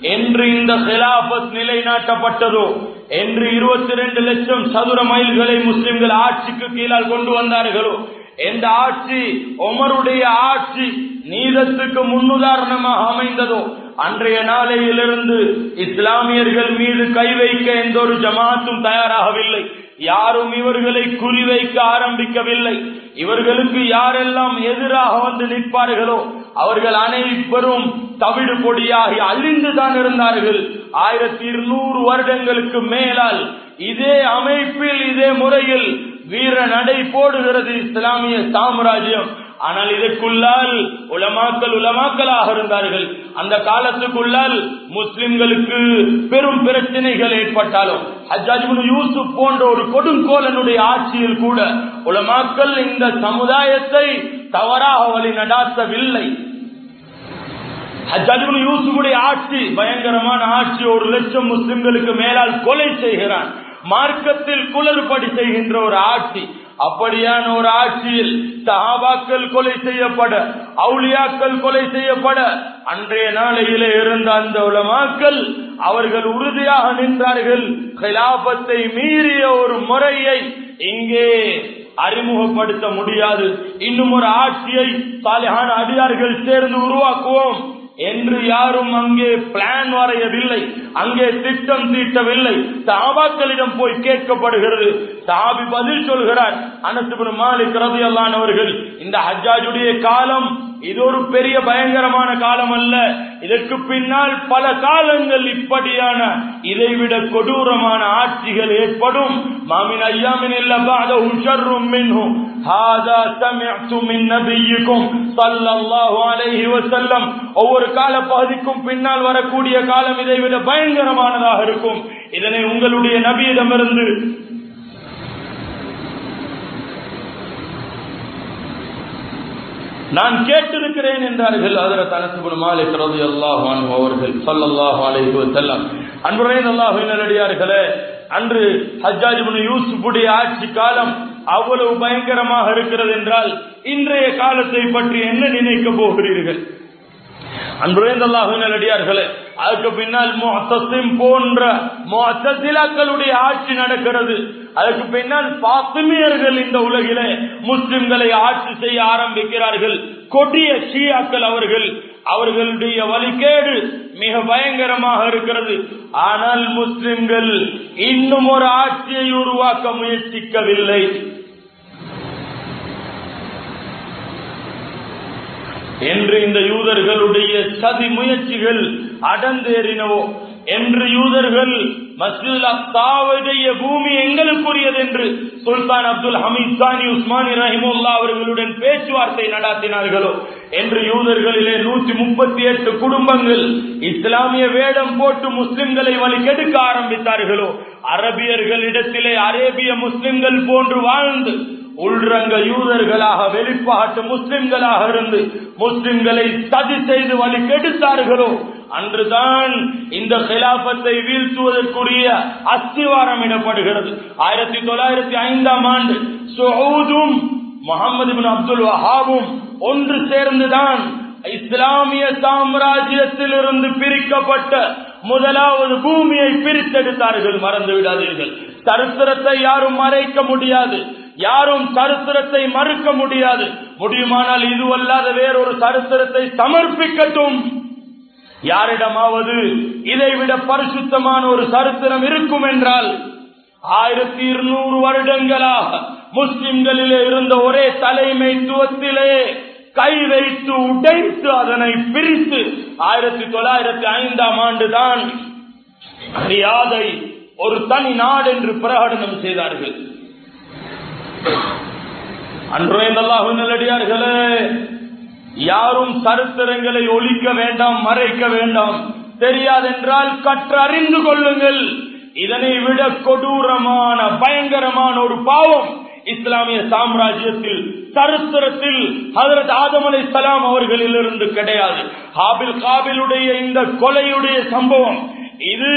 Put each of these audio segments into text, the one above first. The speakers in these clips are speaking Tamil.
என்று இந்த ஹிலாபத் நிலைநாட்டப்பட்டதோ? என்று இருபத்தி ரெண்டு லட்சம் சதுர மைல்களை முஸ்லிம்கள் ஆட்சிக்கு கீழால் கொண்டு வந்தார்களோ? எந்த ஆட்சி ஒமருடைய ஆட்சி நீதத்துக்கு முன்னுதாரணமாக அமைந்ததோ? அன்றைய நாளையிலிருந்து இஸ்லாமியர்கள் மீது கை வைக்க எந்த ஒரு ஜமாத்தும் தயாராகவில்லை. யாரும் இவர்களை குறிவைக்க ஆரம்பிக்கவில்லை. இவர்களுக்கு யாரெல்லாம் எதிராக வந்து நிற்பார்களோ அவர்கள் அனைவரும் தவிடு பொடியாகி அழிந்துதான் இருந்தார்கள். ஆயிரத்தி இருநூறு வருடங்களுக்கு மேலால் இதே அமைப்பில் இதே முறையில் வீர நடை போடுகிறது இஸ்லாமிய சாம்ராஜ்யம். ஆனால் இதற்குள்ளால் உலமாக்கல் உலமாக்கலாக இருந்தார்கள். அந்த காலத்துக்குள்ளால் முஸ்லிம்களுக்கு பெரும் பிரச்சனைகள் ஏற்பட்டாலும் ஹஜ்ஜாஜிபுன் யூசுப் போன்ற ஒரு கொடுங்கோலனுடைய ஆட்சியில் கூட உலமாக்கல் இந்த சமுதாயத்தை தவறாக வழி நடாத்தவில்லை. ஹஜ்ஜாஜிபுன் யூசுஃபுடைய ஆட்சி பயங்கரமான ஆட்சி ஒரு லட்சம் முஸ்லிம்களுக்கு மேலால் கொலை செய்கிறான். மார்க்கத்தில் குளறுபடி செய்கின்ற ஒரு ஆட்சி அப்படியான ஒரு ஆட்சியில் சஹாபாக்கள் கொலை செய்யப்பட அவுளியாக்கள் கொலை செய்யப்பட அன்றைய நாளையிலே இருந்த அந்த உலமாக்கள் அவர்கள் உறுதியாக நின்றார்கள். கிலாபத்தை மீறிய ஒரு முறையை இங்கே அறிமுகப்படுத்த முடியாது. இன்னும் ஒரு ஆட்சியை சாலையான அடியார்கள் சேர்ந்து உருவாக்குவோம். என்று யாரும் அங்கே பிளான் வரையவில்லை. அங்கே திட்டம் தீட்டவில்லை. சாபாக்களிடம் போய் கேட்கப்படுகிறது. சாபி பதில் சொல்கிறார். அனசுபுரம் மாலிக் ரதியல்லான் அவர்கள் இந்த ஹஜ்ஜாஜுடைய காலம் இது ஒரு பெரிய பயங்கரமான காலம் அல்ல. இதற்கு பின்னால் பல காலங்கள் இப்படியான இதைவிட கொடூரமான ஆட்சிகள் ஏற்படும். மாமின் ஐயாமின் இல்ல ஷர்ரும் மின்ஹும் ஹாதா சமிஅத்து மின் நபியிக்கும் ஸல்லல்லாஹு அலைஹி வஸல்லம். ஒவ்வொரு கால பகுதிக்கும் பின்னால் வரக்கூடிய காலம் இதைவிட பயங்கரமானதாக இருக்கும். இதனை உங்களுடைய நபியிடமிருந்து நான் கேட்டிருக்கிறேன் என்றார்கள் அதற்கு அனசுபுன் மாலிக் ரலியல்லாஹு அன்ஹு அவர்கள் சல்லல்லாஹ் அலைஹி வஸல்லம். அன்புரையின் அல்லாஹ்வின் நல்லடியார்களே அன்று ஹஜ்ஜாஜிபுன் யூசுஃபுடைய ஆட்சி காலம் அவ்வளவு பயங்கரமாக இருக்கிறது என்றால் இன்றைய காலத்தை பற்றி என்ன நினைக்க போகிறீர்கள்? அன்புரைந்தல்லாஹு நல்லடியார்களே அதுக்கு பின்னால் முஅத்தசிம் போன்ற முஅத்தசிலாக்களுடைய ஆட்சி நடக்கிறது. அதற்கு பின்னால் பாத்துமியர்கள் இந்த உலகிலே முஸ்லிம்களை ஆட்சி செய்ய ஆரம்பிக்கிறார்கள். கொடிய ஷியாக்கள் அவர்கள் அவர்களுடைய வழிகேடு மிக பயங்கரமாக இருக்கிறது. ஆனால் முஸ்லிம்கள் இன்னும் ஒரு ஆட்சியை உருவாக்க முயற்சிக்கவில்லை. என்று இந்த யூதர்களுடைய சதி முயற்சிகள் அடந்தேறினவோ என்று யூதர்கள் மஸ்ஜித் அக்சாவுடைய பூமி எங்களுக்குரியது என்று சுல்தான் அப்துல் ஹமீத் சானி உஸ்மானி ரஹிமுல்லா அவர்களுடன் பேச்சுவார்த்தை நடாத்தினார்களோ என்று யூதர்களிலே நூற்றி முப்பத்தி எட்டு குடும்பங்கள் இஸ்லாமிய வேடம் போட்டு முஸ்லிம்களை வழி கெடுக்க ஆரம்பித்தார்களோ. அரபியர்களிடத்திலே அரேபிய முஸ்லிம்கள் போன்று வாழ்ந்து உள்ரங்க யூதர்களாக வெளிப்பாட்டு முஸ்லிம்களாக இருந்து முஸ்லிம்களை சதி செய்து வழி கெடுத்தார்களோ அன்றுதான் இந்த கிலாபத்தை வீழ்த்துவதற்குரிய அஸ்திவாரம் இடப்படுகிறது. ஆயிரத்தி தொள்ளாயிரத்தி ஐந்தாம் ஆண்டு சவுதும் முகமது பின் அப்துல் வஹாபும் ஒன்று சேர்ந்துதான் இஸ்லாமிய சாம்ராஜ்யத்தில் இருந்து பிரிக்கப்பட்ட முதலாவது பூமியை பிரித்தெடுத்தார்கள். மறந்து விடாதீர்கள் சரித்திரத்தை யாரும் மறைக்க முடியாது. யாரும் சரித்திரத்தை மறுக்க முடியாது. முடியுமானால் இதுவல்லாத வேறொரு சரித்திரத்தை சமர்ப்பிக்கட்டும். யாரிடமாவது இதைவிட பரிசுத்தமான ஒரு சரித்திரம் இருக்கும் என்றால் ஆயிரத்தி இருநூறு வருடங்களாக முஸ்லிம்களிலே இருந்த ஒரே தலைமைத்துவத்திலே கை வைத்து உடைத்து அதனை பிரித்து ஆயிரத்தி தொள்ளாயிரத்தி ஐந்தாம் ஆண்டு தான் ரியாதை ஒரு தனி நாடு என்று பிரகடனம் செய்தார்கள். அன்றையல்லாஹு நல்லடியார்களே யாரும் சரித்திரங்களை ஒழிக்க வேண்டாம் மறைக்க வேண்டாம். தெரியாதென்றால் கற்றறிந்து கொள்ளுங்கள். இதனை விட கொடூரமான பயங்கரமான ஒரு பாவம் இஸ்லாமிய சாம்ராஜ்யத்தில் சரித்திரத்தில் ஹதரத் ஆதம் அலை சலாம் அவர்களிலிருந்து கிடையாது. ஹாபில் காபிலுடைய இந்த கொலையுடைய சம்பவம் இது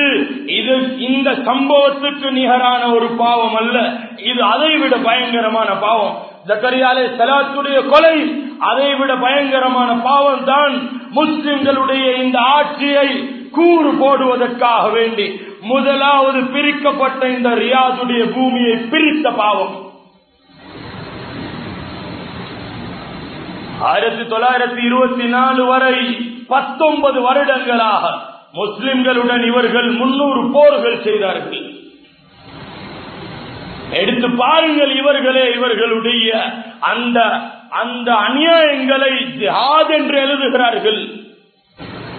இது இந்த சம்பவத்துக்கு நிகரான ஒரு பாவம் அல்ல. இது அதை விட பயங்கரமான பாவம். ஜக்கரியாலே சலாத்துடைய கொலை அதை விட பயங்கரமான பாவம் தான் முஸ்லிம்களுடைய இந்த ஆட்சியை கூறு போடுவதற்காக வேண்டி முதலாவது பிரிக்கப்பட்ட இந்த ரியாதுடைய பூமியை பிரித்த பாவம். ஆயிரத்தி தொள்ளாயிரத்தி இருபத்தி நாலு வரை பத்தொன்பது வருடங்களாக முஸ்லிம்களுடன் இவர்கள் முன்னூறு போர்கள் செய்தார்கள். எடுத்து பாருங்கள் இவர்களே இவர்களுடைய அந்த அந்த அநியாயங்களை ஜிஹாத் என்று எழுதுகிறார்கள்.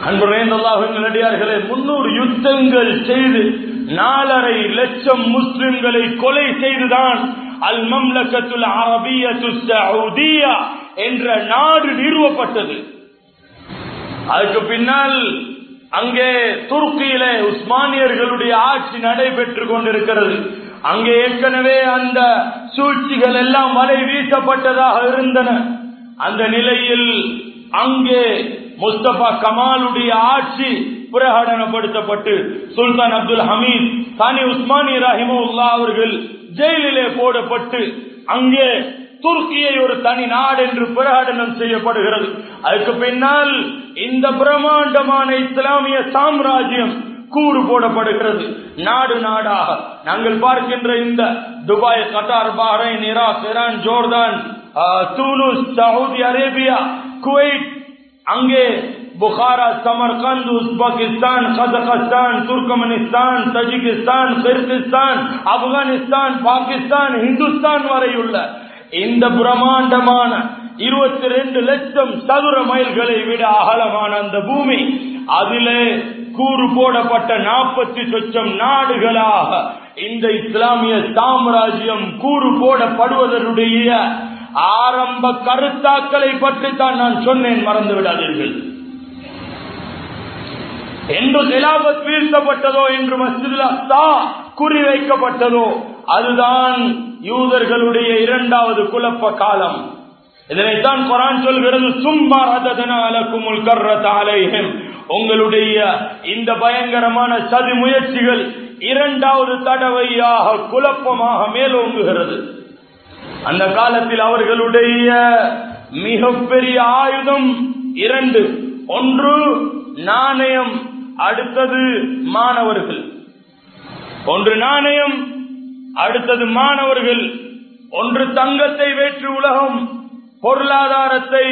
அன்புடையார்களே முன்னூறு யுத்தங்கள் செய்து நாலரை லட்சம் முஸ்லிம்களை கொலை செய்துதான் அல் மம்லக்கத்துல் அரபியத்து சவுதியா என்ற நாடு நிறுவப்பட்டது. அதுக்கு பின்னால் அங்கே துருக்கியிலே உஸ்மானியர்களுடைய ஆட்சி நடைபெற்றுக் கொண்டிருக்கிறது. அங்கே ஏற்கனவே அந்த சூழ்ச்சிகள் எல்லாம் வலை வீசப்பட்டதாக இருந்தன. அந்த நிலையில் அங்கே முஸ்தபா கமாலுடைய ஆட்சி பிரகடனப்படுத்தப்பட்டு சுல்தான் அப்துல் ஹமீத் தானி உஸ்மானி ரஹிமுல்லா அவர்கள் ஜெயிலிலே போடப்பட்டு அங்கே துருக்கியை ஒரு தனி நாடு என்று பிரகடனம் செய்யப்படுகிறது. அதுக்கு பின்னால் இந்த பிரம்மாண்டமான இஸ்லாமிய சாம்ராஜ்யம் கூறு போடப்படுகிறது. நாடு நாடாக. நாங்கள் பார்க்கின்ற இந்த Dubai Qatar Bahrain Iraq Iran Jordan தூலுஸ் Saudi Arabia Kuwait அங்கே Bukhara Samarkand Uzbekistan Kazakhstan Turkmenistan Tajikistan Kyrgyzstan Afghanistan Pakistan Hindustan வரையுள்ள இந்த பிரம்மாண்டமான இருபத்தி ரெண்டு லட்சம் சதுர மைல்களை விட அகலமான அந்த பூமி. அதிலே கூறு போடப்பட்ட நாற்பத்தி சொச்சம் நாடுகளாக இந்த இஸ்லாமிய சாம்ராஜ்யம் கூறு போடப்படுவதனுடைய ஆரம்ப கருத்தாக்களை பற்றி தான் நான் சொன்னேன் மறந்து விடாதீர்கள். என்று நிலாபத் வீழ்த்தப்பட்டதோ என்று மஸ்ஜிதுல் அஸ்தா குறிவைக்கப்பட்டதோ அதுதான் யூதர்களுடைய இரண்டாவது குழப்ப காலம். இதனைத்தான் குரான் சொல்கிறது சும்மா ரதனாலக்குமுல் கர்ரத் அலைஹிம். உங்களுடைய இந்த பயங்கரமான சதி முயற்சிகள் இரண்டாவது தடவையாக குழப்பமாக மேலோங்குகிறது. அந்த காலத்தில் அவர்களுடைய மிகப்பெரிய ஆயுதம் இரண்டு. ஒன்று நாணயம் அடுத்தது மாணவர்கள். ஒன்று நாணயம் அடுத்தது மாணவர்கள். ஒன்று தங்கத்தை வேற்று உலகம் பொருளாதாரத்தை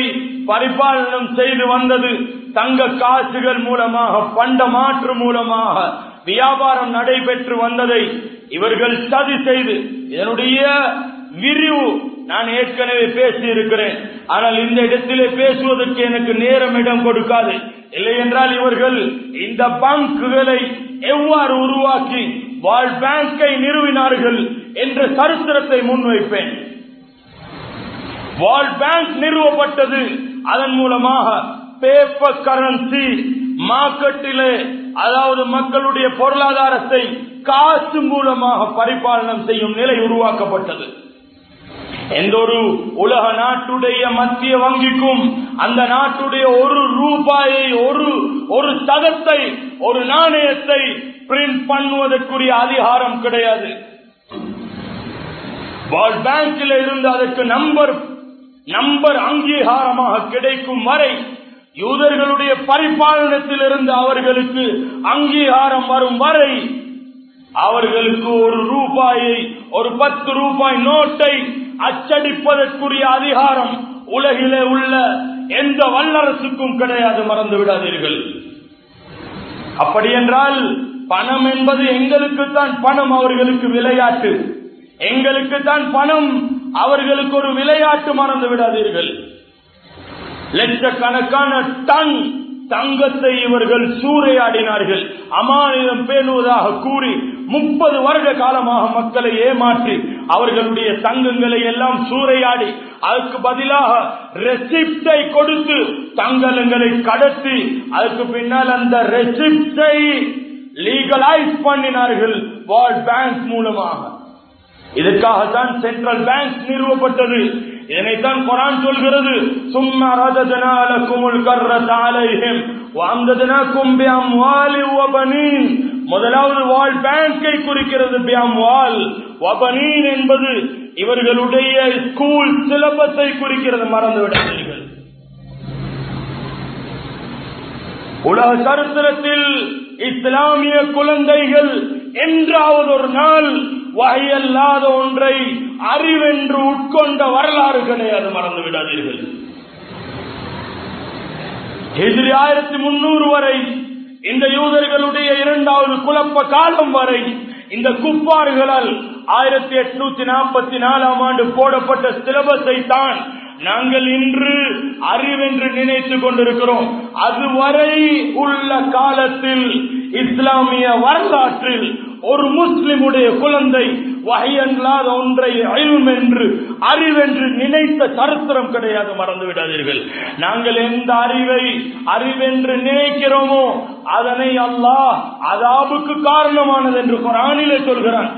பரிபாலனம் செய்து வந்தது தங்க காசுகள் மூலமாக பண்ட மாற்று மூலமாக வியாபாரம் நடைபெற்று வந்ததை இவர்கள் சதி செய்து இதனுடைய விரிவு நான் ஏற்கனவே பேசி இருக்கிறேன் ஆனால் இந்த இடத்திலே பேசுவதற்கு எனக்கு நேரம் இடம் கொடுக்காது. இல்லை என்றால் இவர்கள் இந்த பங்குகளை எவ்வாறு உருவாக்கி வால் பேங்கை நிறுவினார்கள் என்ற சரித்திரத்தை முன்வைப்பேன். வேர்ல்ட் பேங்க் நிறுவப்பட்டது. அதன் மூலமாக பேப்பர் கரன்சி மார்க்கெட்டிலே அதாவது மக்களுடைய பொருளாதாரத்தை காசு மூலமாக பரிபாலனம் செய்யும் நிலை உருவாக்கப்பட்டது. எந்த ஒரு உலக நாட்டுடைய மத்திய வங்கிக்கும் அந்த நாட்டுடைய ஒரு ரூபாயை ஒரு ஒரு தகத்தை ஒரு நாணயத்தை பிரிண்ட் பண்ணுவதற்குரிய அதிகாரம் கிடையாது. வேர்ல்ட் பேங்கில் இருந்து அதற்கு நம்பர் நம்பர் அங்கீகாரமாக கிடைக்கும் வரை யூதர்களுடைய பரிபாலனத்தில் இருந்து அவர்களுக்கு அங்கீகாரம் வரும் வரை அவர்களுக்கு ஒரு ரூபாயை ஒரு பத்து ரூபாய் நோட்டை அச்சடிப்பதற்குரிய அதிகாரம் உலகிலே உள்ள எந்த வல்லரசுக்கும் கிடையாது மறந்து விடாதீர்கள். அப்படி என்றால் பணம் என்பது எங்களுக்கு தான் பணம் அவர்களுக்கு விளையாட்டு. எங்களுக்கு தான் பணம். அவர்களுக்கு ஒரு விளையாட்டு மறந்து விடாதீர்கள். லட்சக்கணக்கான டன் தங்கத்தை இவர்கள் சூறையாடினார்கள். அமானிதம் பேணுவதாக கூறி முப்பது வருட காலமாக மக்களை ஏமாற்றி அவர்களுடைய தங்கங்களை எல்லாம் சூறையாடி அதுக்கு பதிலாக ரெசிப்டை கொடுத்து தங்கங்களை கடத்தி அதுக்கு பின்னால் அந்த ரெசிப்டை லீகலைஸ் பண்ணினார்கள் வேர்ல்ட் பேங்க் மூலமாக. இதற்காகத்தான் சென்ட்ரல் பேங்க் நிறுவப்பட்டது. இதனைத்தான் குரான் சொல்கிறது. சும்மா ரதனாலக்குமுல் கர்ரத் அலைஹிம் வம்தனாக்கும் பிஅம்வாலி வபனீன் முதலாவது வால் பேங்கை குறிக்கிறது பியாம்வால் வபனீன் என்பது இவர்களுடைய ஸ்கூல் சிலபஸை குறிக்கிறது. மறந்து விடாதீர்கள் உலக சரித்திரத்தில் இஸ்லாமிய குழந்தைகள் என்றாவது ஒரு நாள் வகையல்லாத ஒன்றை அறிவென்று உட்கொண்ட வரலாறு கிடையாது மறந்து விடாதீர்கள். எதிரி ஆயிரத்தி முன்னூறு வரை இந்த யூதர்களுடைய இரண்டாவது குழப்ப காலம் வரை இந்த குப்பாறுகளால் ஆயிரத்தி எட்நூத்தி நாற்பத்தி நாலாம் ஆண்டு போடப்பட்ட சிலபஸை தான் நாங்கள் இன்று அறிவென்று நினைத்துக் கொண்டிருக்கிறோம். அதுவரை உள்ள காலத்தில் இஸ்லாமிய வரலாற்றில் ஒரு முஸ்லிமுடைய குழந்தை வகையல்லாத ஒன்றை அயல்ம் என்று அறிவென்று நினைத்த சரித்திரம் கிடையாது மறந்து விடாதீர்கள். நாங்கள் எந்த அறிவை அறிவென்று நினைக்கிறோமோ அதனை அல்லாஹ் அதாபுக்கு காரணமானது என்று குரானிலே சொல்கிறான்.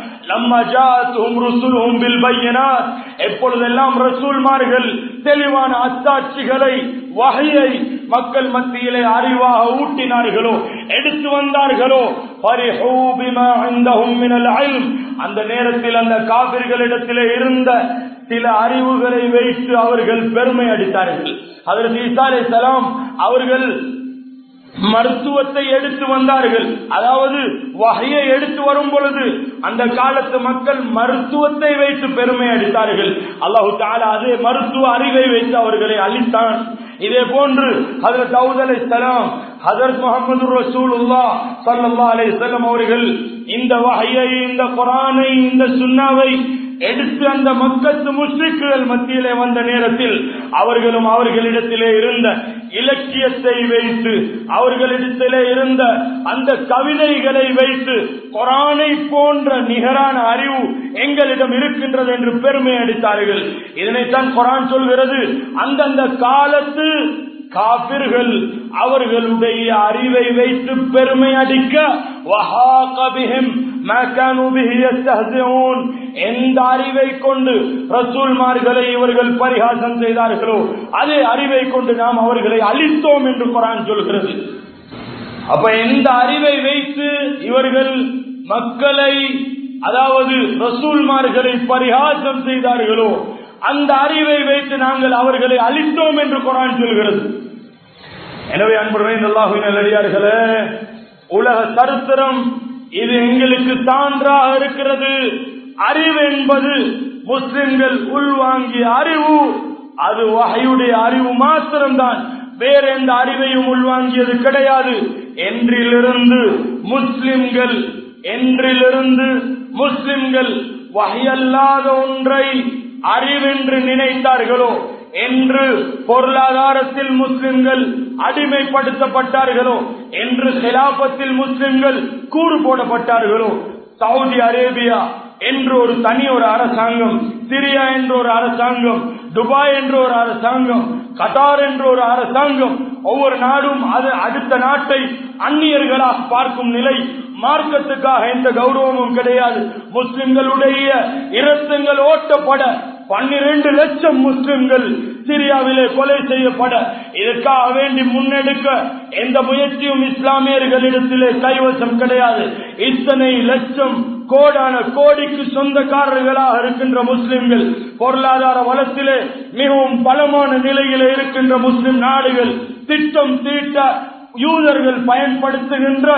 எப்பொழுதெல்லாம் ரசூல்மார்கள் தெளிவான அத்தாட்சிகளை வகையை மக்கள் மத்தியிலே அறிவாக ஊட்டினார்களோ எடுத்து வந்தார்களோ அந்த நேரத்தில் அந்த காபிர்களிடத்திலே இருந்த சில அறிவுகளை வைத்து அவர்கள் பெருமை அடித்தார்கள். அதற்கு இசாலே சலாம் அவர்கள் மருத்துவத்தை எடுத்து வந்தார்கள். அதாவது வகையை எடுத்து வரும் பொழுது அந்த காலத்து மக்கள் மருத்துவத்தை வைத்து பெருமை அடித்தார்கள். அல்லாஹு தாலா அதே மருத்துவ அறிவை வைத்து அவர்களை அளித்தான் இதே போன்று ஹதரத் தவுத் அலை சலாம் ஹதரத் முகமது ரசூலுல்லா சல்லா அலை செல்லம் அவர்கள் இந்த வகையை இந்த குரானை இந்த சுண்ணாவை எடுத்து அந்த மக்கத்து முஸ்லிக்குகள் மத்தியிலே வந்த நேரத்தில் அவர்களும் அவர்களிடத்திலே இருந்த இலக்கியத்தை வைத்து அவர்களிடத்திலே இருந்த அந்த கவிதைகளை வைத்து கொரானை போன்ற நிகரான அறிவு எங்களிடம் இருக்கின்றது என்று பெருமை அடித்தார்கள். இதனைத்தான் கொரான் சொல்கிறது. அந்தந்த காலத்து காபிர்கள் அவர்களுடைய அறிவை வைத்து பெருமை அடிக்க எந்த அறிவை கொண்டு ரசூல்மார்களை இவர்கள் பரிகாசம் செய்தார்களோ அதே அறிவை கொண்டு நாம் அவர்களை அழித்தோம் என்று குரான் சொல்கிறது. அப்ப எந்த அறிவை வைத்து இவர்கள் மக்களை அதாவது ரசூல்மார்களை பரிகாசம் செய்தார்களோ அந்த அறிவை வைத்து நாங்கள் அவர்களை அழித்தோம் என்று குரான் சொல்கிறது. எனவே அன்புடன் அல்லாஹுவின் நல்லடியார்களே உலக சரித்திரம் இது எங்களுக்கு சான்றாக இருக்கிறது. அறிவு என்பது முஸ்லிம்கள் உள்வாங்கிய அறிவு. அது வகையுடைய அறிவு மாத்திரம்தான். வேற எந்த அறிவையும் உள்வாங்கியது கிடையாது. என்றிலிருந்து முஸ்லிம்கள் என்றிலிருந்து முஸ்லிம்கள் வகையல்லாத ஒன்றை அறிவென்று நினைத்தார்களோ என்று பொருளாதாரத்தில் முஸ்லிம்கள் அடிமைப்படுத்தப்பட்டார்களோ என்று சிலாபத்தில் முஸ்லிம்கள் கூறு போடப்பட்டார்களோ சவுதி அரேபியா என்று ஒரு தனி ஒரு அரசாங்கம் சிரியா என்ற ஒரு அரசாங்கம் துபாய் என்ற ஒரு அரசாங்கம் கட்டார் என்ற ஒரு அரசாங்கம் ஒவ்வொரு நாடும் அது அடுத்த நாட்டை அந்நியர்களாக பார்க்கும் நிலை மார்க்கத்துக்காக எந்த கௌரவமும் கிடையாது. முஸ்லிம்களுடைய இரத்தங்கள் ஓட்டப்பட பன்னிரண்டு லட்சம் முஸ்லிம்கள் சிரியாவிலே கொலை செய்யப்பட. இதற்காக வேண்டி முன்னெடுக்க எந்த முயற்சியும் இஸ்லாமியர்களிடத்திலே கைவசம் கிடையாது. இத்தனை லட்சம் கோடான கோடிக்கு சொந்தக்காரர்களாக இருக்கின்ற முஸ்லிம்கள் பொருளாதார வளத்திலே மிகவும் பலமான நிலையிலே இருக்கின்ற முஸ்லிம் நாடுகள் திட்டம் தீட்ட யூதர்கள் பயன்படுத்துகின்ற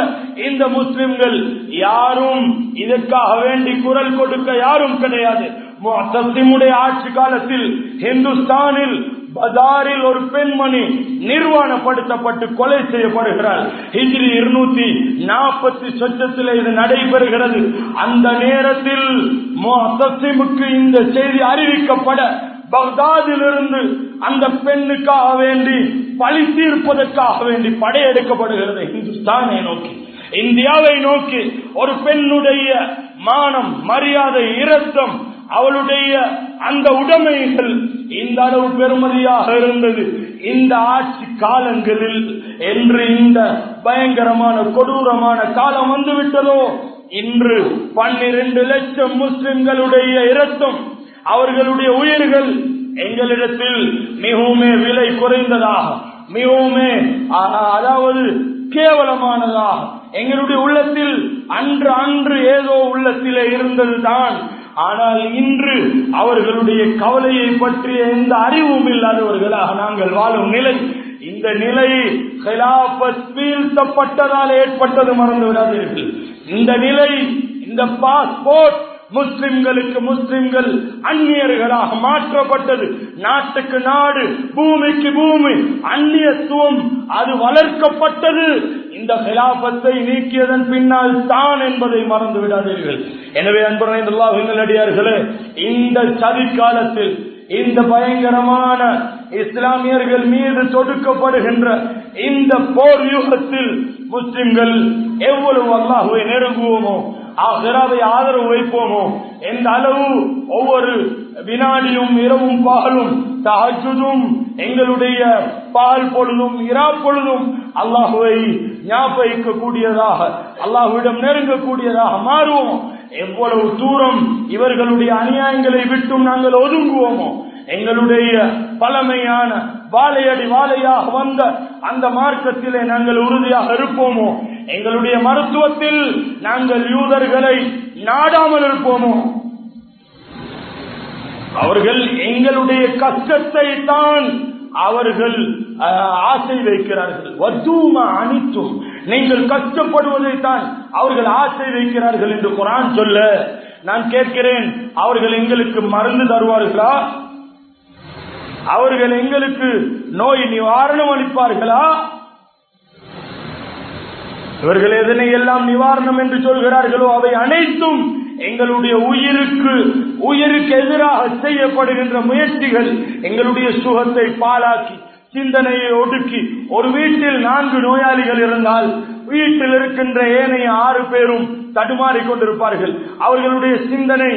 இந்த முஸ்லிம்கள் யாரும் இதற்காக வேண்டி குரல் கொடுக்க யாரும் கிடையாது. முத்தசிமுடைய ஆட்சி காலத்தில் இந்துஸ்தானில் பஜாரில் ஒரு பெண்மணி நிர்வாணப்படுத்தப்பட்டு கொலை செய்யப்படுகிறார் ஹிஜ்ரி இருநூத்தி நாற்பத்தி சொச்சத்தில் இது நடைபெறுகிறது. அந்த நேரத்தில் முத்தசிமுக்கு இந்த செய்தி அறிவிக்கப்பட பக்தாதிலிருந்து அந்த பெண்ணுக்காக வேண்டி பழி தீர்ப்பதற்காக வேண்டி படையெடுக்கப்படுகிறது இந்துஸ்தானை நோக்கி. இந்தியாவை நோக்கி ஒரு பெண்ணுடைய மானம் மரியாதை இரத்தம் அவளுடைய அந்த உடைமைகள் இந்த அளவு பெருமதியாக இருந்தது. இந்த ஆட்சி காலங்களில் என்று இந்த பயங்கரமான கொடூரமான காலம் வந்துவிட்டதோ? இன்று பன்னிரண்டு லட்சம் முஸ்லிம்களுடைய இரத்தம் அவர்களுடைய உயிர்கள் எங்களிடத்தில் மிகவுமே விலை குறைந்ததாக மிகவுமே அதாவது கேவலமானதாக எங்களுடைய உள்ளத்தில் அன்று அன்று ஏதோ உள்ளத்திலே இருந்ததுதான். ஆனால் இன்று அவர்களுடைய கவலையை பற்றிய எந்த அறிவும் இல்லாதவர்களாக நாங்கள் வாழும் நிலை இந்த நிலை வீழ்த்தப்பட்டதால் ஏற்பட்டது மறந்து விடாதீர்கள் இந்த நிலை இந்த பாஸ்போர்ட் முஸ்லிம்களுக்கு முஸ்லிம்கள் அந்நியர்களாக மாற்றப்பட்டது. நாட்டுக்கு நாடு பூமிக்கு பூமி அந்நியத்துவம் அது வளர்க்கப்பட்டது. இந்த ஹிலாபத்தை நீக்கியதன் பின்னால் தான் என்பதை மறந்து விடாதீர்கள் எனவே அன்புரைந்துள்ளாஹின் இந்த சதி காலத்தில் இந்த பயங்கரமான இஸ்லாமியர்கள் மீது தொடுக்கப்படுகின்ற இந்த போர் யுகத்தில் முஸ்லிம்கள் எவ்வளவு அல்லாஹுவை நெருங்குவோமோ ஆகிராவை ஆதரவு வைப்போமோ எந்த அளவு ஒவ்வொரு வினாடியும் இரவும் பகலும் தஹஜுதும் எங்களுடைய பால் பொழுதும் இரா பொழுதும் அல்லாஹுவை ஞாபகிக்க கூடியதாக அல்லாஹுவிடம் நெருங்கக்கூடியதாக மாறுவோம். எவ்வளவு தூரம் இவர்களுடைய அநியாயங்களை விட்டும் நாங்கள் ஒதுங்குவோமோ? எங்களுடைய பழமையான வாழையடி வாழையாக வந்த அந்த மார்க்கத்திலே நாங்கள் உறுதியாக இருப்போமோ? எங்களுடைய மருத்துவத்தில் நாங்கள் யூதர்களை நாடாமல் இருப்போமோ? அவர்கள் எங்களுடைய கஷ்டத்தை தான் அவர்கள் ஆசை வைக்கிறார்கள். வதூமா அனித்தும் நீங்கள் கஷ்டப்படுவதை தான் அவர்கள் ஆசை வைக்கிறார்கள் என்று குரான் சொல்ல நான் கேட்கிறேன் அவர்கள் எங்களுக்கு மருந்து தருவார்களா? அவர்கள் எங்களுக்கு நோய் நிவாரணம் அளிப்பார்களா? இவர்கள் எதனை எல்லாம் நிவாரணம் என்று சொல்கிறார்களோ அவை அனைத்தும் எங்களுடைய உயிருக்கு உயிருக்கு எதிராக செய்யப்படுகின்ற முயற்சிகள் எங்களுடைய சுகத்தை பாழாக்கி சிந்தனையை ஒடுக்கி ஒரு வீட்டில் நான்கு நோயாளிகள் இருந்தால் வீட்டில் இருக்கின்ற ஏனைய ஆறு பேரும் தடுமாறிக் கொண்டிருப்பார்கள் அவர்களுடைய சிந்தனை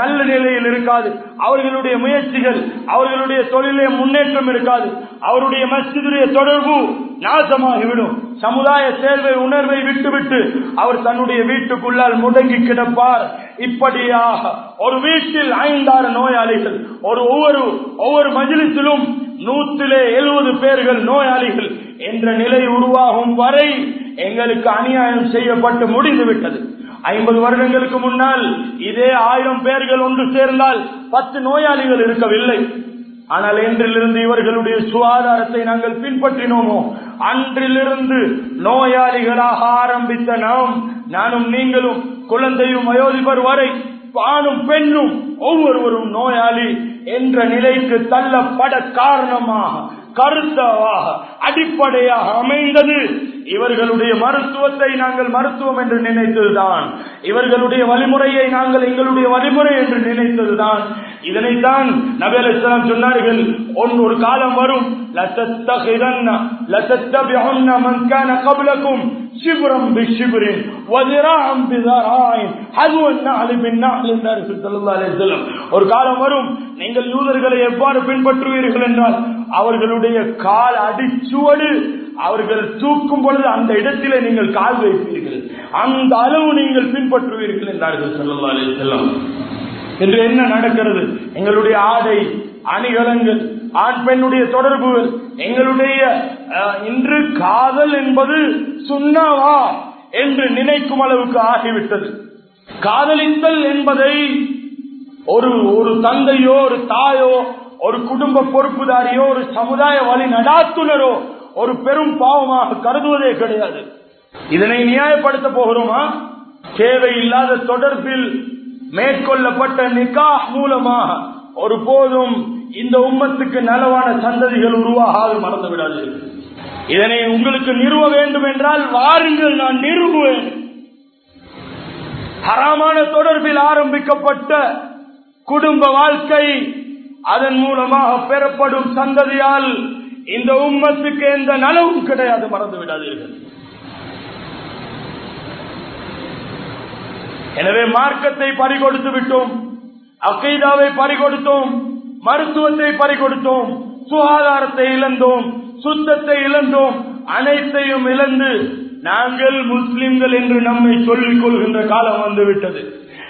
நல்ல நிலையில் இருக்காது. அவர்களுடைய முயற்சிகள் அவர்களுடைய தொழிலே முன்னேற்றம் இருக்காது. அவருடைய மஸ்ஜிதுடைய தொடர்பு நாசமாகிவிடும். சமுதாய சேர்வை உணர்வை விட்டுவிட்டு அவர் தன்னுடைய வீட்டுக்குள்ளால் முடங்கி கிடப்பார். இப்படியாக ஒரு வீட்டில் ஐந்தாறு நோயாளிகள் ஒரு ஒவ்வொரு ஒவ்வொரு மஜிலிசிலும் நூற்றிலே எழுபது பேர்கள் நோயாளிகள் என்ற நிலை உருவாகும் வரை எங்களுக்கு அநியாயம் செய்யப்பட்டு முடிந்து விட்டது. ஐம்பது வருடங்களுக்கு முன்னால் இதே ஆயிரம் பேர்கள் ஒன்று சேர்ந்தால் பத்து நோயாளிகள் இருக்கவில்லை. ஆனால் இன்றிலிருந்து இவர்களுடைய சுகாதாரத்தை நாங்கள் பின்பற்றினோமோ? அன்றிலிருந்து நோயாளிகளாக ஆரம்பித்த நாம் நானும் நீங்களும் குழந்தையும் வயோதிபர் வரை ஆணும் பெண்ணும் ஒவ்வொருவரும் நோயாளி என்ற நிலைக்கு தள்ளப்பட காரணமாக கருத்தாவாக அடிப்படையாக அமைந்தது. இவர்களுடைய மருத்துவத்தை நாங்கள் மருத்துவம் என்று நினைத்ததுதான். இவர்களுடைய வழிமுறையை நாங்கள் எங்களுடைய வழிமுறை என்று நினைத்ததுதான். இதனைத்தான் நபி அலி இஸ்லாம் சொன்னார்கள் ஒன் ஒரு காலம் வரும். ஒரு காலம் வரும். நீங்கள் யூதர்களை எவ்வாறு பின்பற்றுவீர்கள் என்றால் அவர்களுடைய கால் அடிச்சுவடு அவர்கள் தூக்கும் பொழுது அந்த இடத்திலே நீங்கள் கால் வைப்பீர்கள். அந்த அளவு நீங்கள் பின்பற்றுவீர்கள் என்றார்கள் சொல்லல்லா செல்லம் என்று என்ன நடக்கிறது? எங்களுடைய ஆடை அணிகலங்கள் ஆண் பெண்ணுடைய தொடர்பு எங்களுடைய அஹ், இன்று காதல் என்பது சுண்ணாவா என்று நினைக்கும் அளவுக்கு ஆகிவிட்டது. காதலித்தல் என்பதை ஒரு ஒரு தந்தையோ ஒரு தாயோ ஒரு குடும்ப பொறுப்புதாரியோ ஒரு சமுதாய வழி நடாத்துனரோ ஒரு பெரும் பாவமாக கருதுவதே கிடையாது. இதனை நியாயப்படுத்த போகிறோமா? தேவையில்லாத தொடர்பில் மேற்கொள்ளப்பட்ட நிக்கா மூலமாக ஒருபோதும் இந்த உம்மத்துக்கு நலவான சந்ததிகள் உருவாகாது மறந்து இதனை உங்களுக்கு நிறுவ வேண்டும் என்றால் வாருங்கள் நான் நிறுவுவேன். ஹராமான தொடர்பில் ஆரம்பிக்கப்பட்ட குடும்ப வாழ்க்கை அதன் மூலமாக பெறப்படும் சந்ததியால் இந்த உம்மத்துக்கு எந்த நலவும் கிடையாது மறந்து விடாதீர்கள். எனவே மார்க்கத்தை பறிகொடுத்து விட்டோம் அகைதாவை பறிகொடுத்தோம் மருத்துவத்தை பறிகொடுத்தோம் சுகாதாரத்தை இழந்தோம் சுத்தத்தை இழந்தோம் அனைத்தையும் இழந்து நாங்கள் முஸ்லிம்கள் என்று நம்மை சொல்லிக் கொள்கின்ற காலம் வந்துவிட்டது.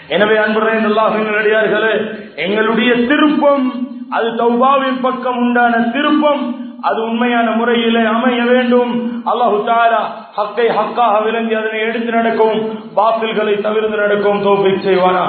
எனவே அன்புரையார்களே எங்களுடைய திருப்பம் அது தௌபாவின் பக்கம் உண்டான திருப்பம் அது உண்மையான முறையிலே அமைய வேண்டும். அல்லாஹு தாரா ஹக்கை ஹக்காக விளங்கி அதனை எடுத்து நடக்கும் பாத்தில்களை தவிர்த்து நடக்கும் தோப்பை செய்வானா?